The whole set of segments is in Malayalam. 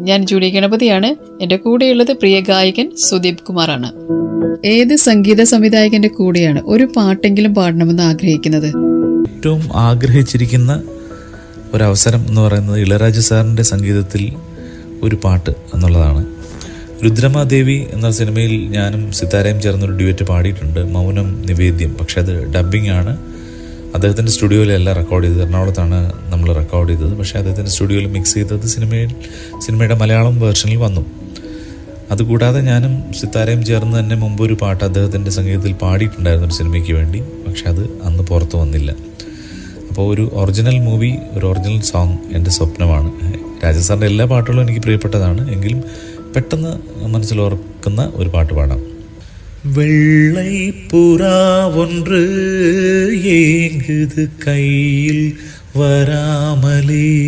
ഞാൻ ജൂലി ഗണപതിയാണ്. എന്റെ കൂടെയുള്ളത് പ്രിയ ഗായകൻ സുദീപ് കുമാറാണ്. ഏത് സംഗീത സംവിധായകന്റെ കൂടെയാണ് ഒരു പാട്ടെങ്കിലും പാടണമെന്ന് ആഗ്രഹിക്കുന്നത്? ഏറ്റവും ആഗ്രഹിച്ചിരിക്കുന്ന ഒരു അവസരം എന്ന് പറയുന്നത് ഇളരാജ സാറിന്റെ സംഗീതത്തിൽ ഒരു പാട്ട് എന്നുള്ളതാണ്. രുദ്രമാദേവി എന്ന സിനിമയിൽ ഞാനും സിതാരയും ചേർന്നൊരു ഡ്യുവറ്റ് പാടിയിട്ടുണ്ട്. മൗനം നിവേദ്യം. പക്ഷെ അത് ഡബ്ബിംഗ് ആണ് അദ്ദേഹത്തിന്റെ സ്റ്റുഡിയോയിലല്ല റെക്കോർഡ് ചെയ്തത്. എറണാകുളത്താണ് നമ്മൾ റെക്കോർഡ് ചെയ്തത്. പക്ഷേ അദ്ദേഹത്തിന്റെ സ്റ്റുഡിയോയിൽ മിക്സ് ചെയ്തത് സിനിമയിൽ സിനിമയുടെ മലയാളം വേർഷനിൽ വന്നു. അതുകൂടാതെ ഞാനും സിത്താരയും ചേർന്ന് തന്നെ മുമ്പ് ഒരു പാട്ട് അദ്ദേഹത്തിന്റെ സംഗീതത്തിൽ പാടിയിട്ടുണ്ടായിരുന്നു ഒരു സിനിമയ്ക്ക് വേണ്ടി. പക്ഷെ അത് അന്ന് പുറത്ത് വന്നില്ല. അപ്പോൾ ഒരു ഒറിജിനൽ മൂവി ഒരു ഒറിജിനൽ സോങ് എന്റെ സ്വപ്നമാണ്. രാജസാറിന്റെ എല്ലാ പാട്ടുകളും എനിക്ക് പ്രിയപ്പെട്ടതാണ്. എങ്കിലും പെട്ടെന്ന് മനസ്സിലോർക്കുന്ന ഒരു പാട്ട് പാടാം. வெள்ளை புறா ஒன்று ஏங்குது கையில் வராமலே.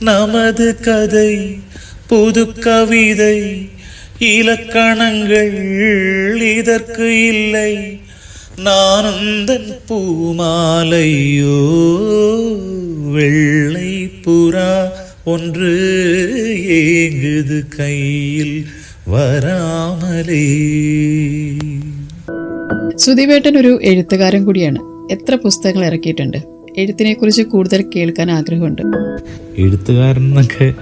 நமது கதை புது கவிதை இலக்கணங்கள் இதற்கு இல்லை. நானுந்தன் பூமாலையோ வெள்ளை புறா ஒன்று ஏங்குது கையில் വരാമലേ. സുദീപേട്ടൻ ഒരു എഴുത്തുകാരൻ കൂടിയാണ്. എത്ര പുസ്തകങ്ങൾ ഇറക്കിയിട്ടുണ്ട്? എഴുത്തിനെ കുറിച്ച് കൂടുതൽ കേൾക്കാൻ ആഗ്രഹമുണ്ട്. എഴുത്തുകാരൻ എന്നൊക്കെ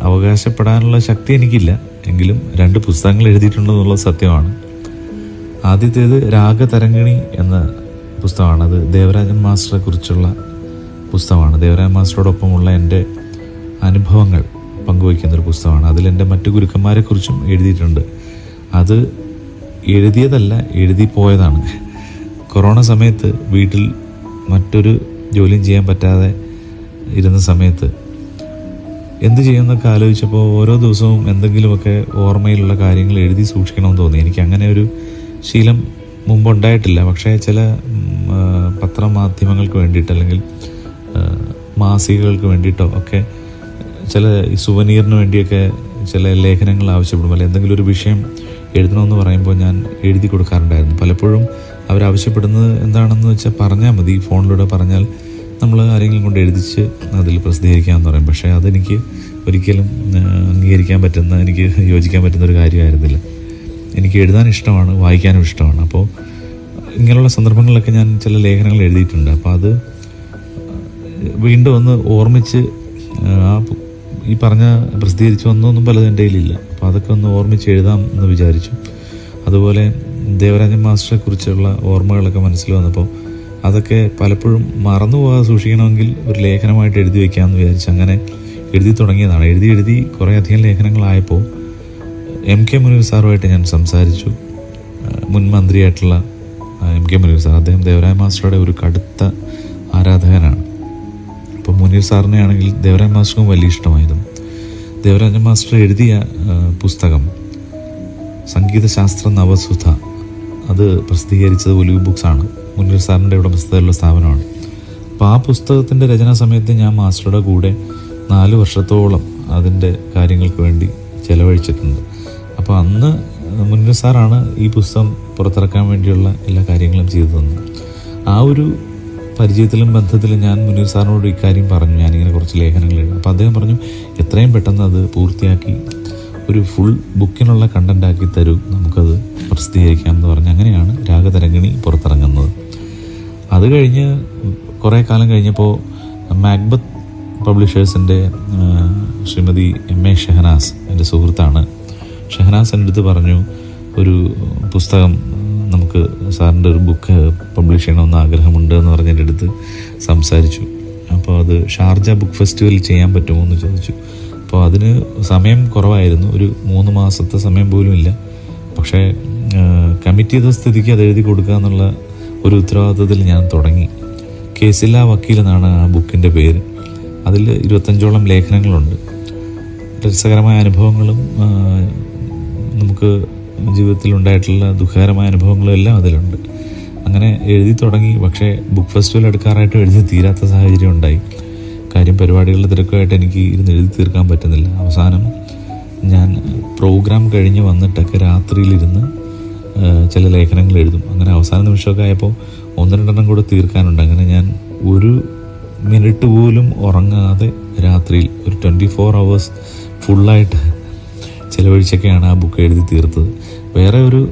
അവകാശപ്പെടാനുള്ള ശക്തി എനിക്കില്ല. എങ്കിലും രണ്ട് പുസ്തകങ്ങൾ എഴുതിയിട്ടുണ്ടെന്നുള്ളത് സത്യമാണ്. ആദ്യത്തേത് രാഗതരംഗിണി എന്ന പുസ്തകമാണ്. അത് ദേവരാജൻ മാസ്റ്ററെ കുറിച്ചുള്ള പുസ്തകമാണ്. ദേവരാജൻ മാസ്റ്ററോടൊപ്പമുള്ള എന്റെ അനുഭവങ്ങൾ. പങ്കുവയ്ക്കുന്ന ഒരു പുസ്തകമാണ്. അതിൽ എന്റെ മറ്റു ഗുരുക്കന്മാരെക്കുറിച്ചും എഴുതിയിട്ടുണ്ട്. അത് എഴുതിയതല്ല എഴുതി പോയതാണ്. കൊറോണ സമയത്ത് വീട്ടിൽ മറ്റൊരു ജോലിയും ചെയ്യാൻ പറ്റാതെ ഇരുന്ന സമയത്ത് എന്ത് ചെയ്യുമെന്നൊക്കെ ആലോചിച്ചപ്പോൾ ഓരോ ദിവസവും എന്തെങ്കിലുമൊക്കെ ഓർമ്മയിലുള്ള കാര്യങ്ങൾ എഴുതി സൂക്ഷിക്കണമെന്ന് തോന്നി. എനിക്ക് അങ്ങനെ ഒരു ശീലം മുമ്പുണ്ടായിട്ടില്ല. പക്ഷേ ചില പത്രമാധ്യമങ്ങൾക്ക് വേണ്ടിയിട്ട് അല്ലെങ്കിൽ മാസികകൾക്ക് വേണ്ടിയിട്ടോ ഒക്കെ ചില സുവനീറിന് വേണ്ടിയൊക്കെ ചില ലേഖനങ്ങൾ ആവശ്യപ്പെടും. അല്ലെങ്കിൽ എന്തെങ്കിലും ഒരു വിഷയം എഴുതണമെന്ന് പറയുമ്പോൾ ഞാൻ എഴുതി കൊടുക്കാറുണ്ടായിരുന്നു. പലപ്പോഴും അവരാവശ്യപ്പെടുന്നത് എന്താണെന്ന് വെച്ചാൽ പറഞ്ഞാൽ മതി. ഫോണിലൂടെ പറഞ്ഞാൽ നമ്മൾ ആരെങ്കിലും കൊണ്ട് എഴുതിച്ച് അതിൽ പ്രസിദ്ധീകരിക്കാമെന്ന് പറയും. പക്ഷേ അതെനിക്ക് ഒരിക്കലും അംഗീകരിക്കാൻ പറ്റുന്ന എനിക്ക് യോജിക്കാൻ പറ്റുന്ന ഒരു കാര്യമായിരുന്നില്ല. എനിക്ക് എഴുതാൻ ഇഷ്ടമാണ് വായിക്കാനും ഇഷ്ടമാണ്. അപ്പോൾ ഇങ്ങനെയുള്ള സന്ദർഭങ്ങളിലൊക്കെ ഞാൻ ചില ലേഖനങ്ങൾ എഴുതിയിട്ടുണ്ട്. അപ്പോൾ അത് വീണ്ടും ഒന്ന് ഓർമ്മിച്ച് ആ ഈ പറഞ്ഞ പ്രസിദ്ധീകരിച്ച് വന്നൊന്നും പലതും എന്റെ കയ്യിലില്ല. അപ്പോൾ അതൊക്കെ ഒന്ന് ഓർമ്മിച്ച് എഴുതാം എന്ന് വിചാരിച്ചു. അതുപോലെ ദേവരാജൻ മാസ്റ്ററെ കുറിച്ചുള്ള ഓർമ്മകളൊക്കെ മനസ്സിൽ വന്നപ്പോൾ അതൊക്കെ പലപ്പോഴും മറന്നു പോകാതെ സൂക്ഷിക്കണമെങ്കിൽ ഒരു ലേഖനമായിട്ട് എഴുതി വയ്ക്കാമെന്ന് വിചാരിച്ച് അങ്ങനെ എഴുതി തുടങ്ങിയതാണ്. എഴുതി എഴുതി കുറേ അധികം ലേഖനങ്ങളായപ്പോൾ എം കെ മുനീർ സാറുമായിട്ട് ഞാൻ സംസാരിച്ചു. മുൻ മന്ത്രിയായിട്ടുള്ള എം കെ മുനീർ സാർ. അദ്ദേഹം ദേവരായ മാസ്റ്ററുടെ ഒരു കടുത്ത ആരാധകനാണ്. മുനീർ സാറിനെ ആണെങ്കിൽ ദേവരാജ് മാസ്റ്റർക്കും വലിയ ഇഷ്ടമായിരുന്നു ദേവരാജൻ മാസ്റ്റർ എഴുതിയ പുസ്തകം സംഗീതശാസ്ത്ര നവസുധ അത് പ്രസിദ്ധീകരിച്ചത് ഒലിവ് ബുക്സ് ആണ്. മുനീർ സാറിന്റെ ഉടമസ്ഥതയിലുള്ള സ്ഥാപനമാണ്. അപ്പോൾ ആ പുസ്തകത്തിന്റെ രചനാ സമയത്ത് ഞാൻ മാസ്റ്ററുടെ കൂടെ നാല് വർഷത്തോളം അതിന്റെ കാര്യങ്ങൾക്ക് വേണ്ടി ചെലവഴിച്ചിട്ടുണ്ട്. അപ്പോൾ അന്ന് മുന്നേ സാറാണ് ഈ പുസ്തകം പുറത്തിറക്കാൻ വേണ്ടിയുള്ള എല്ലാ കാര്യങ്ങളും ചെയ്തു തന്നത്. ആ ഒരു പരിചയത്തിലും ബന്ധത്തിലും ഞാൻ മുനീർ സാറിനോട് ഇക്കാര്യം പറഞ്ഞു. ഞാനിങ്ങനെ കുറച്ച് ലേഖനങ്ങൾ എഴുതും. അപ്പോൾ അദ്ദേഹം പറഞ്ഞു എത്രയും പെട്ടെന്ന് അത് പൂർത്തിയാക്കി ഒരു ഫുൾ ബുക്കിനുള്ള കണ്ടന്റ് ആക്കി തരൂ. നമുക്കത് പ്രസിദ്ധീകരിക്കാം എന്ന് പറഞ്ഞ് അങ്ങനെയാണ് രാഗതരംഗിണി പുറത്തിറങ്ങുന്നത്. അത് കഴിഞ്ഞ് കുറേ കാലം കഴിഞ്ഞപ്പോൾ മാക്ബത്ത് പബ്ലിഷേഴ്സിന്റെ ശ്രീമതി എം എ ഷെഹനാസ് എന്റെ സുഹൃത്താണ്. ഷെഹനാസ് എന്റെ അടുത്ത് പറഞ്ഞു ഒരു പുസ്തകം നമുക്ക് സാറിന്റെ ഒരു ബുക്ക് പബ്ലിഷ് ചെയ്യണമെന്ന് ആഗ്രഹമുണ്ട് എന്ന് പറഞ്ഞതിന്റെ അടുത്ത് സംസാരിച്ചു. അപ്പോൾ അത് ഷാർജ ബുക്ക് ഫെസ്റ്റിവൽ ചെയ്യാൻ പറ്റുമോ എന്ന് ചോദിച്ചു. അപ്പോൾ അതിന് സമയം കുറവായിരുന്നു. ഒരു മൂന്ന് മാസത്തെ സമയം പോലും ഇല്ല. പക്ഷേ കമ്മിറ്റി ചെയ്ത സ്ഥിതിക്ക് അത് എഴുതി കൊടുക്കുക എന്നുള്ള ഒരു ഉത്തരവാദിത്തത്തിൽ ഞാൻ തുടങ്ങി. കേസില്ല വക്കീൽ എന്നാണ് ആ ബുക്കിന്റെ പേര്. അതിൽ ഇരുപത്തഞ്ചോളം ലേഖനങ്ങളുണ്ട്. രസകരമായ അനുഭവങ്ങളും നമുക്ക് ജീവിതത്തിൽ ഉണ്ടായിട്ടുള്ള ദുഃഖകരമായ അനുഭവങ്ങളും എല്ലാം അതിലുണ്ട്. അങ്ങനെ എഴുതി തുടങ്ങി പക്ഷേ ബുക്ക് ഫെസ്റ്റിവൽ എടുക്കാറായിട്ട് എഴുതി തീരാത്ത സാഹചര്യം ഉണ്ടായി. കാര്യം പരിപാടികളുടെ തിരക്കുമായിട്ട് എനിക്ക് ഇരുന്ന് എഴുതി തീർക്കാൻ പറ്റുന്നില്ല. അവസാനം ഞാൻ പ്രോഗ്രാം കഴിഞ്ഞ് വന്നിട്ടൊക്കെ രാത്രിയിലിരുന്ന് ചില ലേഖനങ്ങൾ എഴുതും. അങ്ങനെ അവസാന നിമിഷമൊക്കെ ആയപ്പോൾ ഒന്ന് രണ്ടെണ്ണം കൂടെ തീർക്കാനുണ്ട്. അങ്ങനെ ഞാൻ ഒരു മിനിറ്റ് പോലും ഉറങ്ങാതെ രാത്രിയിൽ ഒരു ട്വന്റി ഫോർ അവേഴ്സ് ഫുള്ളായിട്ട് ചിലവഴിച്ചൊക്കെയാണ് ആ ബുക്ക് എഴുതി തീർത്തത്. വേറെ ഒരു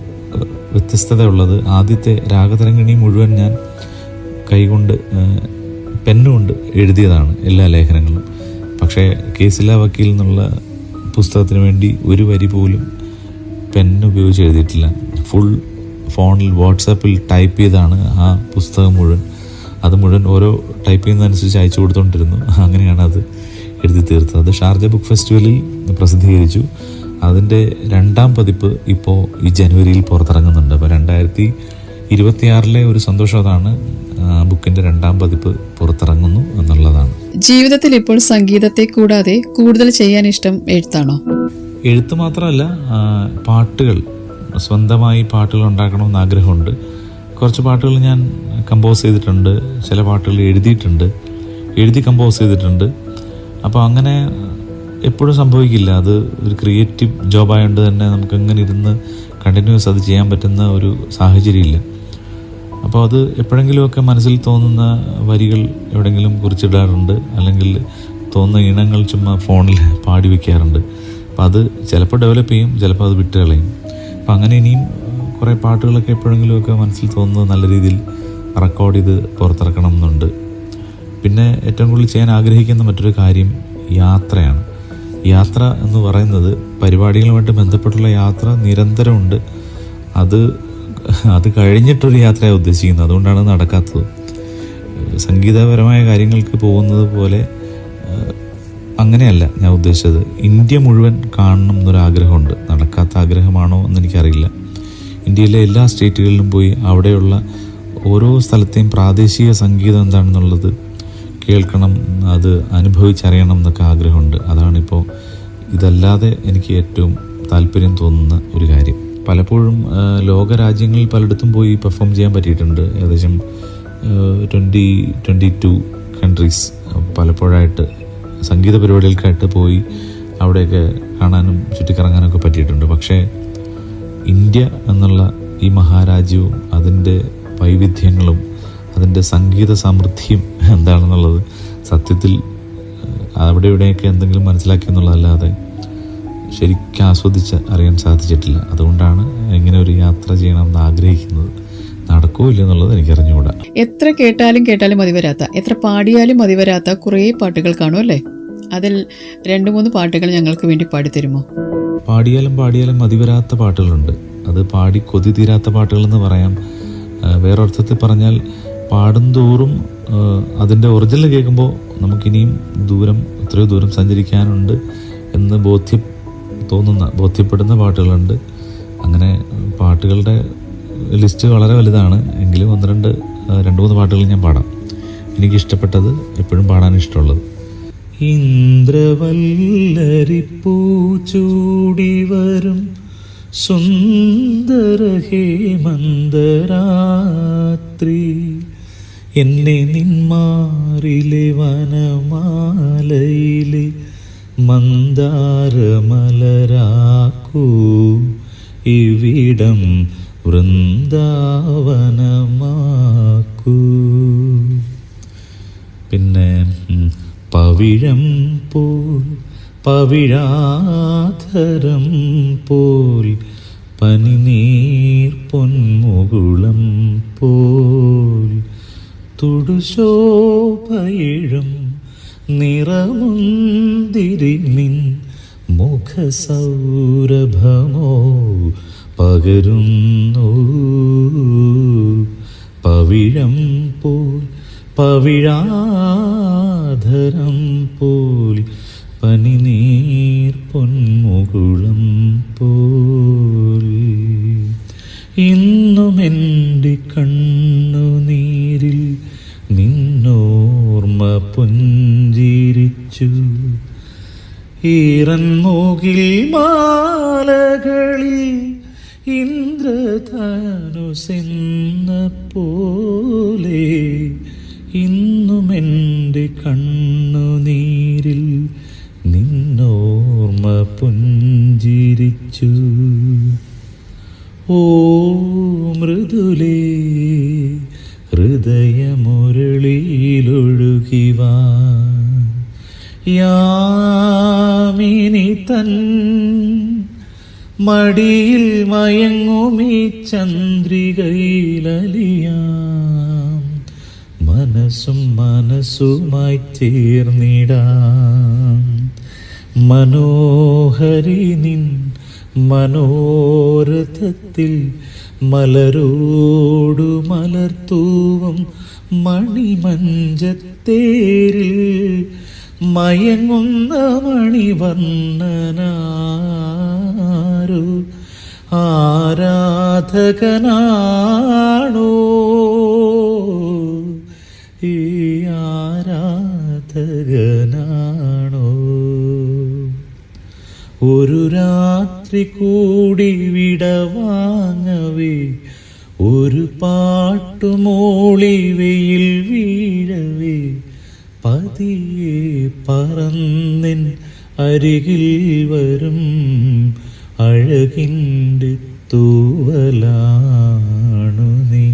വ്യത്യസ്തത ഉള്ളത് ആദ്യത്തെ രാഗതരംഗിണി മുഴുവൻ ഞാൻ കൈകൊണ്ട് പെന്നുകൊണ്ട് എഴുതിയതാണ് എല്ലാ ലേഖനങ്ങളും. പക്ഷേ കേസില വക്കീൽ എന്നുള്ള പുസ്തകത്തിന് വേണ്ടി ഒരു വരി പോലും പെന്നുപയോഗിച്ച് എഴുതിയിട്ടില്ല. ഫുൾ ഫോണിൽ വാട്സാപ്പിൽ ടൈപ്പ് ചെയ്താണ് ആ പുസ്തകം മുഴുവൻ. അത് മുഴുവൻ ഓരോ ടൈപ്പ് ചെയ്യുന്നതനുസരിച്ച് അയച്ചു കൊടുത്തുകൊണ്ടിരുന്നു അങ്ങനെയാണ് അത് എഴുതി തീർത്തത്. അത് ഷാർജ ബുക്ക് ഫെസ്റ്റിവലിൽ പ്രസിദ്ധീകരിച്ചു. അതിന്റെ രണ്ടാം പതിപ്പ് ഇപ്പോൾ ഈ ജനുവരിയിൽ പുറത്തിറങ്ങുന്നുണ്ട്. അപ്പോൾ രണ്ടായിരത്തി ഇരുപത്തിയാറിലെ ഒരു സന്തോഷം അതാണ് ബുക്കിന്റെ രണ്ടാം പതിപ്പ് പുറത്തിറങ്ങുന്നു എന്നുള്ളതാണ്. ജീവിതത്തിൽ ഇപ്പോൾ സംഗീതത്തെ കൂടാതെ കൂടുതൽ ചെയ്യാൻ ഇഷ്ടം എഴുത്താണോ? എഴുത്ത് മാത്രമല്ല പാട്ടുകൾ സ്വന്തമായി പാട്ടുകൾ ഉണ്ടാക്കണമെന്ന് ആഗ്രഹമുണ്ട്. കുറച്ച് പാട്ടുകൾ ഞാൻ കമ്പോസ് ചെയ്തിട്ടുണ്ട് ചില പാട്ടുകൾ എഴുതിയിട്ടുണ്ട് എഴുതി കമ്പോസ് ചെയ്തിട്ടുണ്ട്. അപ്പോൾ അങ്ങനെ എപ്പോഴും സംഭവിക്കില്ല. അത് ഒരു ക്രിയേറ്റീവ് ജോബായതുകൊണ്ട് തന്നെ നമുക്ക് എങ്ങനെ ഇരുന്ന് കണ്ടിന്യൂസ് അത് ചെയ്യാൻ പറ്റുന്ന ഒരു സാഹചര്യമില്ല. അപ്പോൾ അത് എപ്പോഴെങ്കിലുമൊക്കെ മനസ്സിൽ തോന്നുന്ന വരികൾ എവിടെയെങ്കിലും കുറിച്ചിടാറുണ്ട്. അല്ലെങ്കിൽ തോന്നുന്ന ഇണങ്ങൾ ചുമ്മാ ഫോണിൽ പാടി വയ്ക്കാറുണ്ട് അപ്പോൾ അത് ചിലപ്പോൾ ഡെവലപ്പ് ചെയ്യും ചിലപ്പോൾ അത് വിട്ട് കളയും. അപ്പോൾ അങ്ങനെ ഇനിയും കുറേ പാട്ടുകളൊക്കെ എപ്പോഴെങ്കിലുമൊക്കെ മനസ്സിൽ തോന്നുന്നത് നല്ല രീതിയിൽ റെക്കോർഡ് ചെയ്ത് പുറത്തിറക്കണം എന്നുണ്ട് പിന്നെ ഏറ്റവും കൂടുതൽ ചെയ്യാൻ ആഗ്രഹിക്കുന്ന മറ്റൊരു കാര്യം യാത്രയാണ്. യാത്ര എന്ന് പറയുന്നത് പരിപാടികളുമായിട്ട് ബന്ധപ്പെട്ടുള്ള യാത്ര നിരന്തരമുണ്ട്. അത് അത് കഴിഞ്ഞിട്ടൊരു യാത്രയാണ് ഉദ്ദേശിക്കുന്നത്. അതുകൊണ്ടാണ് നടക്കാത്തത്. സംഗീതപരമായ കാര്യങ്ങൾക്ക് പോകുന്നത് പോലെ അങ്ങനെയല്ല ഞാൻ ഉദ്ദേശിച്ചത്. ഇന്ത്യ മുഴുവൻ കാണണം എന്നൊരാഗ്രഹമുണ്ട്. നടക്കാത്ത ആഗ്രഹമാണോ എന്ന് എനിക്കറിയില്ല ഇന്ത്യയിലെ എല്ലാ സ്റ്റേറ്റുകളിലും പോയി അവിടെയുള്ള ഓരോ സ്ഥലത്തെയും പ്രാദേശിക സംഗീതം എന്താണെന്നുള്ളത് കേൾക്കണം അത് അനുഭവിച്ചറിയണം എന്നൊക്കെ ആഗ്രഹമുണ്ട്. അതാണിപ്പോൾ ഇതല്ലാതെ എനിക്ക് ഏറ്റവും താല്പര്യം തോന്നുന്ന ഒരു കാര്യം. പലപ്പോഴും ലോക ലോകരാജ്യങ്ങളിൽ പലയിടത്തും പോയി പെർഫോം ചെയ്യാൻ പറ്റിയിട്ടുണ്ട്. ഏകദേശം ട്വന്റി ട്വന്റി ടു കൺട്രീസ്. പലപ്പോഴായിട്ട് സംഗീത പരിപാടികൾക്കായിട്ട് പോയി അവിടെയൊക്കെ കാണാനും ചുറ്റിക്കറങ്ങാനൊക്കെ പറ്റിയിട്ടുണ്ട്. പക്ഷേ ഇന്ത്യ എന്നുള്ള ഈ മഹാരാജ്യവും അതിന്റെ വൈവിധ്യങ്ങളും അതിന്റെ സംഗീത സമൃദ്ധിയും എന്താണെന്നുള്ളത് സത്യത്തിൽ അവിടെ ഇവിടെയൊക്കെ എന്തെങ്കിലും മനസ്സിലാക്കി എന്നുള്ളതല്ലാതെ ശരിക്കും ആസ്വദിച്ച് അറിയാൻ സാധിച്ചിട്ടില്ല. അതുകൊണ്ടാണ് ഇങ്ങനെ ഒരു യാത്ര ചെയ്യണമെന്ന് ആഗ്രഹിക്കുന്നത്. നടക്കോ എന്നുള്ളത് എനിക്ക് എനിക്കറിഞ്ഞുകൂടാ. എത്ര കേട്ടാലും കേട്ടാലും മതി വരാത്ത എത്ര പാടിയാലും മതി വരാത്ത കുറേ പാട്ടുകൾ കാണും അല്ലേ? അതിൽ രണ്ട് മൂന്ന് പാട്ടുകൾ ഞങ്ങൾക്ക് വേണ്ടി പാടിത്തരുമോ? പാടിയാലും പാടിയാലും മതി വരാത്ത പാട്ടുകളുണ്ട്. അത് പാടി കൊതി തീരാത്ത പാട്ടുകളെന്ന് പറയാം. വേറൊരു വേറൊരർത്ഥത്തിൽ പറഞ്ഞാൽ പാടുംതോറും അതിന്റെ ഒറിജിനൽ കേൾക്കുമ്പോൾ നമുക്കിനിയും ദൂരം എത്രയോ ദൂരം സഞ്ചരിക്കാനുണ്ട് എന്ന് ബോധ്യം തോന്നുന്ന ബോധ്യപ്പെടുന്ന പാട്ടുകളുണ്ട്. അങ്ങനെ പാട്ടുകളുടെ ലിസ്റ്റ് വളരെ വലുതാണ്. എങ്കിലും ഒന്ന് രണ്ട് രണ്ട് മൂന്ന് പാട്ടുകൾ ഞാൻ പാടാം. എനിക്കിഷ്ടപ്പെട്ടത് എപ്പോഴും പാടാൻ ഇഷ്ടമുള്ളത്. ഇന്ദ്രവല്ലരിപ്പൂ വരും സുന്ദര ഹേമന്തരാത്രി എന്നെ നിന്മാറിലെ വനമാലയിലെ മന്ദാരമലരാക്കൂ. ഇവിടം വൃന്ദാവനമാക്കൂ. പിന്നെ പവിഴം പോൽ പവിഴാധരം പോൽ പനിനീർ പൊന്മുകുളം പോൽ. തുടുശോഭയിഴും നിറമുന്തിരി നിൻ മുഖസൗരഭമോ പകരുന്നു. പവിഴം പോൽ പവിഴാധരം പോൽ പനിനീർ പൊന്മുകുളം പോൽ. ഇന്നും എന്റെ പുഞ്ചിരിച്ചു. ഈറൻമൂകിൽ മാലകളിൽ ഇന്ദ്രധനുസെന്ന പോലെ ഇന്നും എന്റെ മടിയിൽ മയങ്ങുമീ ചന്ദ്രികയിലലിയാം. മനസ്സും മനസ്സുമായി തീർന്നിടാം. മനോഹരി നിൻ മനോരഥത്തിൽ മലരോടു മലർത്തൂവം മണിമഞ്ചത്തേരിൽ മയങ്ങുന്ന മണിവർണനാരു ആരാധകനാണോ? ഈ ആരാധകനാണോ? ഒരു രാത്രി കൂടി വിടവാങ്ങവേ ഒരു പാട്ടുമോളി വെയിൽ വീഴവേ പതിയെ പറന്നിൻ അരികിൽ വരും അഴകിന്റെ തൂവലാണു നീ.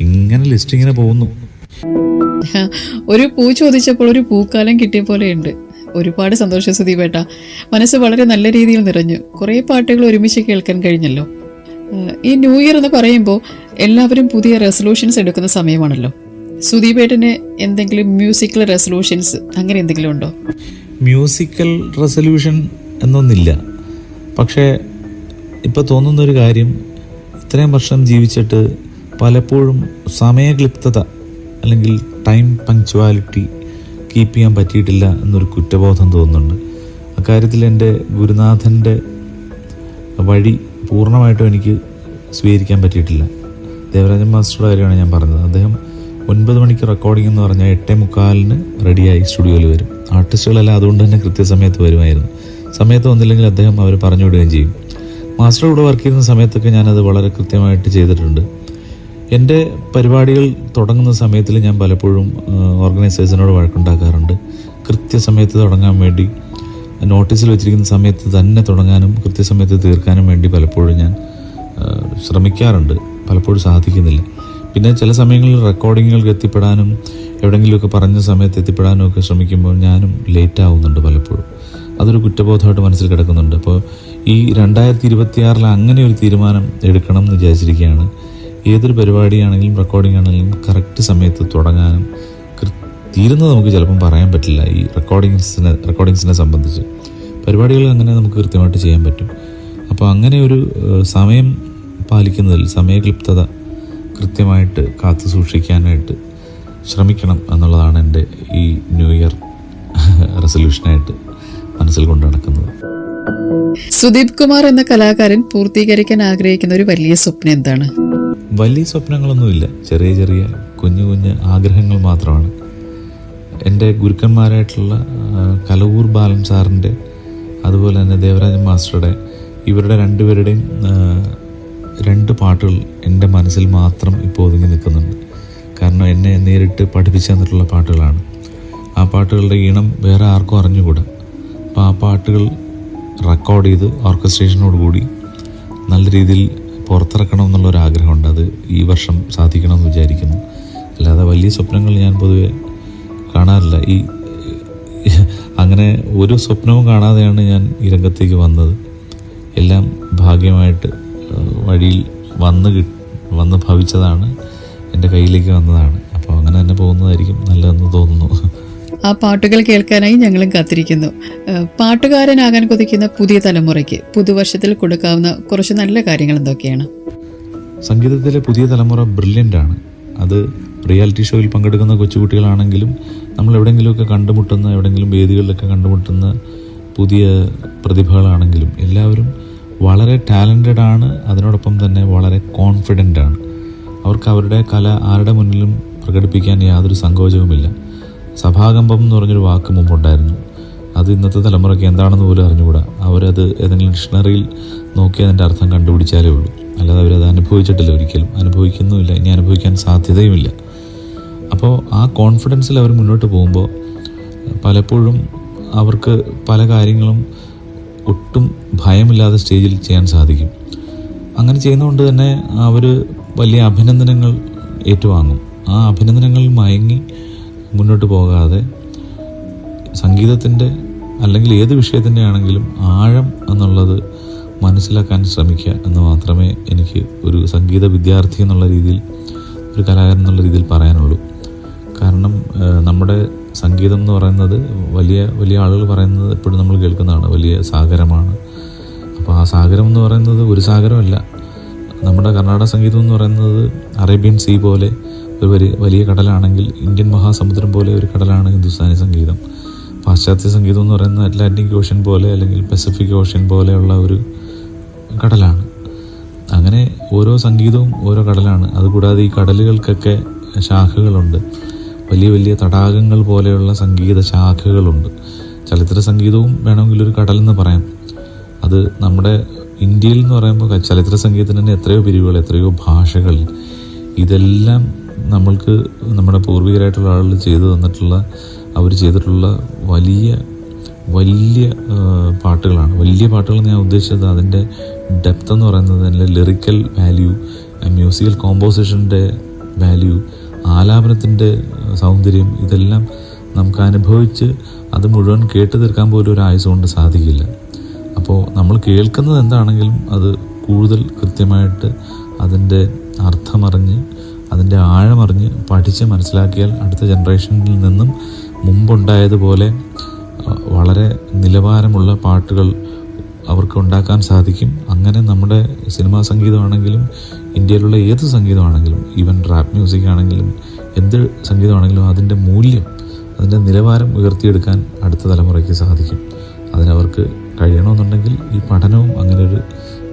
ഇങ്ങനെ ലിസ്റ്റ് ഇങ്ങനെ പോകുന്നു. ഒരു പൂ ചോദിച്ചപ്പോൾ ഒരു പൂക്കാലം കിട്ടിയ പോലെയുണ്ട്. ഒരുപാട് സന്തോഷം സുദീപേട്ട. മനസ്സ് വളരെ നല്ല രീതിയിൽ നിറഞ്ഞു. കുറേ പാട്ടുകൾ ഒരുമിച്ച് കേൾക്കാൻ കഴിഞ്ഞല്ലോ. ഈ ന്യൂ ഇയർ എന്ന് പറയുമ്പോൾ എല്ലാവരും പുതിയ റെസൊല്യൂഷൻസ് എടുക്കുന്ന സമയമാണല്ലോ. സുദീപേട്ടന് എന്തെങ്കിലും മ്യൂസിക്കൽ റെസൊല്യൂഷൻസ് അങ്ങനെ എന്തെങ്കിലും ഉണ്ടോ? മ്യൂസിക്കൽ റെസൊല്യൂഷൻ എന്നൊന്നില്ല. പക്ഷേ ഇപ്പോൾ തോന്നുന്നൊരു കാര്യം ഇത്രയും വർഷം ജീവിച്ചിട്ട് പലപ്പോഴും സമയക്ലിപ്തത അല്ലെങ്കിൽ ടൈം പങ്ക്ച്വാലിറ്റി കീപ്പ് ചെയ്യാൻ പറ്റിയിട്ടില്ല എന്നൊരു കുറ്റബോധം തോന്നുന്നുണ്ട്. അക്കാര്യത്തിൽ എന്റെ ഗുരുനാഥന്റെ വഴി പൂർണമായിട്ടും എനിക്ക് സ്വീകരിക്കാൻ പറ്റിയിട്ടില്ല. ദേവരാജൻ മാസ്റ്ററുടെ കാര്യമാണ് ഞാൻ പറഞ്ഞത്. അദ്ദേഹം ഒൻപത് മണിക്ക് റെക്കോർഡിംഗ് എന്ന് പറഞ്ഞാൽ എട്ടേ മുക്കാലിന് റെഡിയായി സ്റ്റുഡിയോയിൽ വരും. ആർട്ടിസ്റ്റുകളെല്ലാം അതുകൊണ്ട് തന്നെ കൃത്യസമയത്ത് വരുമായിരുന്നു. സമയത്ത് വന്നില്ലെങ്കിൽ അദ്ദേഹം അവർ പറഞ്ഞു വിടുകയും ചെയ്യും. മാസ്റ്റർ ഇവിടെ വർക്ക് ചെയ്യുന്ന സമയത്തൊക്കെ ഞാനത് വളരെ കൃത്യമായിട്ട് ചെയ്തിട്ടുണ്ട്. എന്റെ പരിപാടികൾ തുടങ്ങുന്ന സമയത്തിൽ ഞാൻ പലപ്പോഴും ഓർഗനൈസേഴ്സിനോട് വഴക്കുണ്ടാക്കാറുണ്ട്. കൃത്യസമയത്ത് തുടങ്ങാൻ വേണ്ടി നോട്ടീസിൽ വെച്ചിരിക്കുന്ന സമയത്ത് തന്നെ തുടങ്ങാനും കൃത്യസമയത്ത് തീർക്കാനും വേണ്ടി പലപ്പോഴും ഞാൻ ശ്രമിക്കാറുണ്ട്. പലപ്പോഴും സാധിക്കുന്നില്ല. പിന്നെ ചില സമയങ്ങളിൽ റെക്കോർഡിങ്ങുകൾക്ക് എത്തിപ്പെടാനും എവിടെയെങ്കിലുമൊക്കെ പറഞ്ഞ സമയത്ത് എത്തിപ്പെടാനും ഒക്കെ ശ്രമിക്കുമ്പോൾ ഞാനും ലേറ്റ് ആവുന്നുണ്ട് പലപ്പോഴും. അതൊരു കുറ്റബോധമായിട്ട് മനസ്സിൽ കിടക്കുന്നുണ്ട്. അപ്പോൾ ഈ രണ്ടായിരത്തി ഇരുപത്തിയാറിൽ അങ്ങനെ ഒരു തീരുമാനം എടുക്കണം എന്ന് വിചാരിച്ചിരിക്കുകയാണ്. ഏതൊരു പരിപാടിയാണെങ്കിലും റെക്കോർഡിംഗ് ആണെങ്കിലും കറക്റ്റ് സമയത്ത് തുടങ്ങാനും തീരുന്നത് നമുക്ക് ചിലപ്പം പറയാൻ പറ്റില്ല ഈ റെക്കോർഡിങ്സിനെ റെക്കോർഡിങ്സിനെ സംബന്ധിച്ച്. പരിപാടികൾ അങ്ങനെ നമുക്ക് കൃത്യമായിട്ട് ചെയ്യാൻ പറ്റും. അപ്പോൾ അങ്ങനെ ഒരു സമയം പാലിക്കുന്നതിൽ സമയക്ലിപ്തത കൃത്യമായിട്ട് കാത്തു സൂക്ഷിക്കാനായിട്ട് ശ്രമിക്കണം എന്നുള്ളതാണ് എന്റെ ഈ ന്യൂ ഇയർ റെസൊല്യൂഷനായിട്ട് മനസ്സിൽ കൊണ്ടു നടക്കുന്നത്. സുദീപ് കുമാർ എന്ന കലാകാരൻ പൂർത്തീകരിക്കാൻ ആഗ്രഹിക്കുന്ന ഒരു വലിയ സ്വപ്നം എന്താണ്? വലിയ സ്വപ്നങ്ങളൊന്നുമില്ല. ചെറിയ ചെറിയ കുഞ്ഞു കുഞ്ഞു ആഗ്രഹങ്ങൾ മാത്രമാണ്. എന്റെ ഗുരുക്കന്മാരായിട്ടുള്ള കലവൂർ ബാലൻ സാറിന്റെ അതുപോലെ തന്നെ ദേവരാജൻ മാസ്റ്ററുടെ ഇവരുടെ രണ്ടുപേരുടെയും രണ്ട് പാട്ടുകൾ എന്റെ മനസ്സിൽ മാത്രം ഇപ്പോൾ ഒതുങ്ങി നിൽക്കുന്നുണ്ട്. കാരണം എന്നെ നേരിട്ട് പഠിപ്പിച്ചു തന്നിട്ടുള്ള പാട്ടുകളാണ്. ആ പാട്ടുകളുടെ ഈണം വേറെ ആർക്കും അറിഞ്ഞുകൂടാ. അപ്പോൾ ആ പാട്ടുകൾ റെക്കോർഡ് ചെയ്ത് ഓർക്കസ്ട്രേഷനോട് കൂടി നല്ല രീതിയിൽ പുറത്തിറക്കണം എന്നുള്ളൊരാഗ്രഹമുണ്ട് അത് ഈ വർഷം സാധിക്കണമെന്ന് വിചാരിക്കുന്നു. അല്ലാതെ വലിയ സ്വപ്നങ്ങൾ ഞാൻ പൊതുവെ കാണാറില്ല. ഈ അങ്ങനെ ഒരു സ്വപ്നവും കാണാതെയാണ് ഞാൻ ഈ രംഗത്തേക്ക് വന്നത്. എല്ലാം ഭാഗ്യമായിട്ട് വഴിയിൽ വന്ന് കി വന്ന് ഭവിച്ചതാണ് എന്റെ കയ്യിലേക്ക് വന്നതാണ്. അപ്പോൾ അങ്ങനെ തന്നെ പോകുന്നതായിരിക്കും നല്ലതെന്ന് തോന്നുന്നു. ആ പാട്ടുകൾ കേൾക്കാനായി ഞങ്ങളും കാത്തിരിക്കുന്നു. പാട്ടുകാരനാകാൻ കൊതിക്കുന്ന പുതിയ തലമുറയ്ക്ക് പുതുവർഷത്തിൽ കൊടുക്കാവുന്ന കുറച്ച് നല്ല കാര്യങ്ങൾ എന്തൊക്കെയാണ്? സംഗീതത്തിലെ പുതിയ തലമുറ ബ്രില്യന്റ് ആണ്. അത് റിയാലിറ്റി ഷോയിൽ പങ്കെടുക്കുന്ന കൊച്ചുകുട്ടികളാണെങ്കിലും നമ്മൾ എവിടെയെങ്കിലുമൊക്കെ കണ്ടുമുട്ടുന്ന എവിടെയെങ്കിലും വേദികളിലൊക്കെ കണ്ടുമുട്ടുന്ന പുതിയ പ്രതിഭകളാണെങ്കിലും എല്ലാവരും വളരെ ടാലന്റഡ് ആണ് അതിനോടൊപ്പം തന്നെ വളരെ കോൺഫിഡന്റ് ആണ്. അവർക്ക് അവരുടെ കല ആരുടെ മുന്നിലും പ്രകടിപ്പിക്കാൻ യാതൊരു സങ്കോചവുമില്ല. സഭാകമ്പം എന്ന് പറഞ്ഞൊരു വാക്ക് മുമ്പുണ്ടായിരുന്നു. അത് ഇന്നത്തെ തലമുറയ്ക്ക് എന്താണെന്ന് പോലും അറിഞ്ഞുകൂടാ. അവരത് ഏതെങ്കിലും ഡിക്ഷണറിയിൽ നോക്കി അതിന്റെ അർത്ഥം കണ്ടുപിടിച്ചാലേ ഉള്ളൂ. അല്ലാതെ അവരത് അനുഭവിച്ചിട്ടില്ല ഒരിക്കലും. അനുഭവിക്കുന്നുമില്ല. ഇനി അനുഭവിക്കാൻ സാധ്യതയുമില്ല. അപ്പോൾ ആ കോൺഫിഡൻസിൽ അവർ മുന്നോട്ട് പോകുമ്പോൾ പലപ്പോഴും അവർക്ക് പല കാര്യങ്ങളും ഒട്ടും ഭയമില്ലാതെ സ്റ്റേജിൽ ചെയ്യാൻ സാധിക്കും. അങ്ങനെ ചെയ്യുന്നതുകൊണ്ട് തന്നെ അവർ വലിയ അഭിനന്ദനങ്ങൾ ഏറ്റുവാങ്ങും. ആ അഭിനന്ദനങ്ങളിൽ മയങ്ങി മുന്നോട്ട് പോകാതെ സംഗീതത്തിന്റെ അല്ലെങ്കിൽ ഏത് വിഷയത്തിന്റെ ആണെങ്കിലും ആഴം എന്നുള്ളത് മനസ്സിലാക്കാൻ ശ്രമിക്കുക എന്ന് മാത്രമേ എനിക്ക് ഒരു സംഗീത വിദ്യാർത്ഥി എന്നുള്ള രീതിയിൽ ഒരു കലാകാരൻ എന്നുള്ള രീതിയിൽ പറയാനുള്ളൂ. കാരണം നമ്മുടെ സംഗീതം എന്ന് പറയുന്നത് വലിയ വലിയ ആളുകൾ പറയുന്നത് എപ്പോഴും നമ്മൾ കേൾക്കുന്നതാണ് വലിയ സാഗരമാണ്. അപ്പോൾ ആ സാഗരം എന്ന് പറയുന്നത് ഒരു സാഗരമല്ല. നമ്മുടെ കർണാടക സംഗീതം എന്ന് പറയുന്നത് അറേബ്യൻ സീ പോലെ ഒരു വലിയ വലിയ കടലാണെങ്കിൽ ഇന്ത്യൻ മഹാസമുദ്രം പോലെ ഒരു കടലാണ് ഹിന്ദുസ്ഥാനി സംഗീതം. പാശ്ചാത്യ സംഗീതം എന്ന് പറയുന്നത് അറ്റ്ലാന്റിക് ഓഷ്യൻ പോലെ അല്ലെങ്കിൽ പസഫിക് ഓഷ്യൻ പോലെയുള്ള ഒരു കടലാണ്. അങ്ങനെ ഓരോ സംഗീതവും ഓരോ കടലാണ്. അതുകൂടാതെ ഈ കടലുകൾക്കൊക്കെ ശാഖകളുണ്ട്. വലിയ വലിയ തടാകങ്ങൾ പോലെയുള്ള സംഗീത ശാഖകളുണ്ട്. ചലച്ചിത്ര സംഗീതവും വേണമെങ്കിൽ ഒരു കടൽ എന്ന് പറയാം. അത് നമ്മുടെ ഇന്ത്യയിൽ എന്ന് പറയുമ്പോൾ ചലച്ചിത്ര സംഗീതത്തിന് തന്നെ എത്രയോ പിരിവുകൾ എത്രയോ ഭാഷകൾ. ഇതെല്ലാം നമ്മൾക്ക് നമ്മുടെ പൂർവികരായിട്ടുള്ള ആളുകൾ ചെയ്തു തന്നിട്ടുള്ള അവർ ചെയ്തിട്ടുള്ള വലിയ വലിയ പാട്ടുകളാണ്. വലിയ പാട്ടുകൾ ഞാൻ ഉദ്ദേശിച്ചത് അതിന്റെ ഡെപ്ത് എന്ന് പറയുന്നത് അതിന്റെ ലിറിക്കൽ വാല്യൂ മ്യൂസിക്കൽ കോമ്പോസിഷന്റെ വാല്യൂ ആലാപനത്തിന്റെ സൗന്ദര്യം ഇതെല്ലാം നമുക്ക് അനുഭവിച്ച് അത് മുഴുവൻ കേട്ട് തീർക്കാൻ പോലും ഒരു ആയുസ് കൊണ്ട് സാധിക്കില്ല. അപ്പോൾ നമ്മൾ കേൾക്കുന്നത് എന്താണെങ്കിലും അത് കൂടുതൽ കൃത്യമായിട്ട് അതിന്റെ അർത്ഥമറിഞ്ഞ് അതിന്റെ ആഴമറിഞ്ഞ് പഠിച്ച് മനസ്സിലാക്കിയാൽ അടുത്ത ജനറേഷനിൽ നിന്നും മുമ്പുണ്ടായതുപോലെ വളരെ നിലവാരമുള്ള പാട്ടുകൾ അവർക്ക് ഉണ്ടാക്കാൻ സാധിക്കും. അങ്ങനെ നമ്മുടെ സിനിമാ സംഗീതമാണെങ്കിലും ഇന്ത്യയിലുള്ള ഏത് സംഗീതമാണെങ്കിലും ഈവൻ റാപ്പ് മ്യൂസിക് ആണെങ്കിലും എന്ത് സംഗീതമാണെങ്കിലും അതിന്റെ മൂല്യം അതിന്റെ നിലവാരം ഉയർത്തിയെടുക്കാൻ അടുത്ത തലമുറയ്ക്ക് സാധിക്കും. അതിനവർക്ക് കഴിയണമെന്നുണ്ടെങ്കിൽ ഈ പഠനവും അങ്ങനെ ഒരു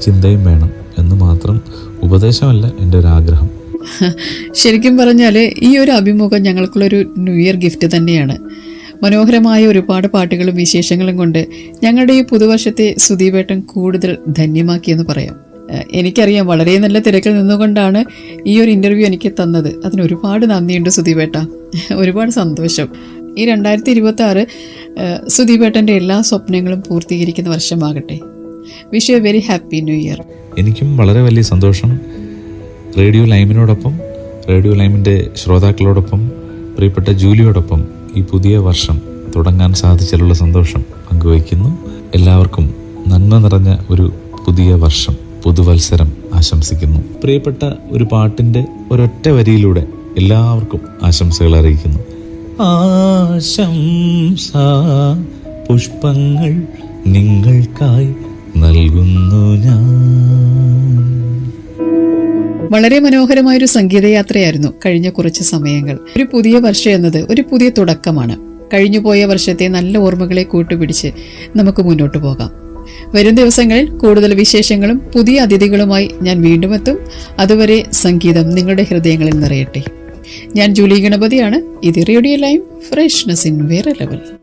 ചിന്തയും വേണം എന്ന് മാത്രം ഉപദേശമല്ല എന്റെ ഒരു ആഗ്രഹം. ശരിക്കും പറഞ്ഞാൽ ഈ ഒരു അഭിമുഖം ഞങ്ങൾക്കുള്ളൊരു ന്യൂ ഇയർ ഗിഫ്റ്റ് തന്നെയാണ്. മനോഹരമായ ഒരുപാട് പാട്ടുകളും വിശേഷങ്ങളും കൊണ്ട് ഞങ്ങളുടെ ഈ പുതുവർഷത്തെ സുദീപേട്ടൻ കൂടുതൽ ധന്യമാക്കിയെന്ന് പറയാം. എനിക്കറിയാം വളരെ നല്ല തിരക്കിൽ നിന്നുകൊണ്ടാണ് ഈ ഒരു ഇന്റർവ്യൂ എനിക്ക് തന്നത്. അതിന് ഒരുപാട് നന്ദിയുണ്ട് സുദീപേട്ട ഒരുപാട് സന്തോഷം. ഈ രണ്ടായിരത്തി ഇരുപത്തി ആറ് സുദീപേട്ടന്റെ എല്ലാ സ്വപ്നങ്ങളും പൂർത്തീകരിക്കുന്ന വർഷമാകട്ടെ. Wish a very happy new year എനിക്കും വളരെ വലിയ സന്തോഷം. റേഡിയോ ലൈമിനോടൊപ്പം റേഡിയോ ലൈമിന്റെ ശ്രോതാക്കളോടൊപ്പം പ്രിയപ്പെട്ട ജൂലിയോടൊപ്പം ഈ പുതിയ വർഷം തുടങ്ങാൻ സാധിച്ചതിലുള്ള സന്തോഷം പങ്കുവയ്ക്കുന്നു. എല്ലാവർക്കും നന്മ നിറഞ്ഞ ഒരു പുതിയ വർഷം പുതുവത്സരം ആശംസിക്കുന്നു. പ്രിയപ്പെട്ട ഒരു പാട്ടിന്റെ ഒരൊറ്റ വരിയിലൂടെ എല്ലാവർക്കും ആശംസകൾ അറിയിക്കുന്നു. ആശംസ പുഷ്പങ്ങൾ നിങ്ങൾക്കായി നൽകുന്നു ഞാൻ. വളരെ മനോഹരമായ ഒരു സംഗീതയാത്രയായിരുന്നു കഴിഞ്ഞ കുറച്ച് സമയങ്ങൾ. ഒരു പുതിയ വർഷം എന്നത് ഒരു പുതിയ തുടക്കമാണ്. കഴിഞ്ഞുപോയ വർഷത്തെ നല്ല ഓർമ്മകളെ കൂട്ടുപിടിച്ച് നമുക്ക് മുന്നോട്ട് പോകാം. വരും ദിവസങ്ങളിൽ കൂടുതൽ വിശേഷങ്ങളും പുതിയ അതിഥികളുമായി ഞാൻ വീണ്ടും എത്തും. അതുവരെ സംഗീതം നിങ്ങളുടെ ഹൃദയങ്ങളിൽ നിറയട്ടെ. ഞാൻ ജൂലി ഗണപതിയാണ്. ഇത് റേഡിയോ ലൈം ഫ്രഷ്നസ് ഇൻ വേറെ ലെവൽ